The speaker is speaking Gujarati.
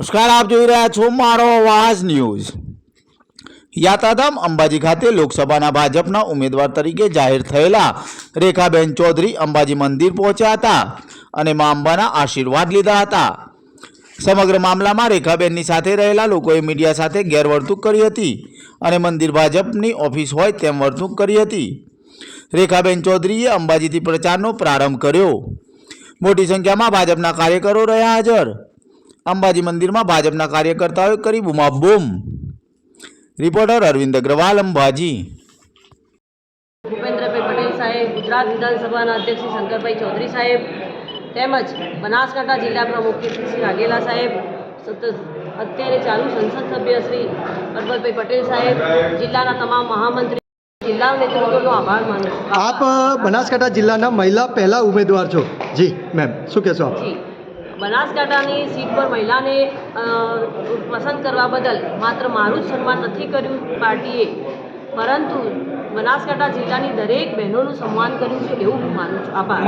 નમસ્કાર, આપ જોઈ રહ્યા છો મારો અવાજ ન્યૂઝ. યાત્રાધામ અંબાજી ખાતે લોકસભાના ભાજપના ઉમેદવાર તરીકે જાહેર થયેલા રેખાબેન ચૌધરી અંબાજી મંદિર પહોંચ્યા હતા અને મા અંબાના આશીર્વાદ લીધા હતા. સમગ્ર મામલામાં રેખાબેનની સાથે રહેલા લોકોએ મીડિયા સાથે ગેરવર્તણૂક કરી હતી અને મંદિર ભાજપની ઓફિસ હોય તેમ વર્તણૂક કરી હતી. રેખાબેન ચૌધરીએ અંબાજીથી પ્રચારનો પ્રારંભ કર્યો. મોટી સંખ્યામાં ભાજપના કાર્યકરો રહ્યા હાજર. અંબાજી મંદિરમાં ભાજપના કાર્યકર્તાઓએ કરી બૂમાબૂમ. રિપોર્ટર અરવિંદ અગ્રવાલ અંબાજી. ભૂપેન્દ્રભાઈ પટેલ સાહેબ ગુજરાત વિધાનસભાના અધ્યક્ષ શ્રી શંકરભાઈ ચૌધરી સાહેબ તેમજ બનાસકાંઠા જિલ્લા પ્રમુખ શ્રી વાઘેલા સાહેબ અત્યારે ચાલુ સંસદ સભ્ય શ્રી પરબતભાઈ પટેલ સાહેબ જિલ્લાના તમામ મહામંત્રી જિલ્લા નેતૃત્વનો આભાર માનું આપ બનાસકાંઠા જિલ્લાના મહિલા પહેલા ઉમેદવાર છો. જી મેમ શું કહેશો આપ? જી. બનાસકાંઠાની સીટ પર મહિલાને પસંદ કરવા બદલ માત્ર મારું જ સન્માન નથી કર્યું પાર્ટીએ. પરંતુ બનાસકાંઠા જિલ્લાની દરેક બહેનોનું સન્માન કર્યું છે એવું હું માનું છું. આભાર.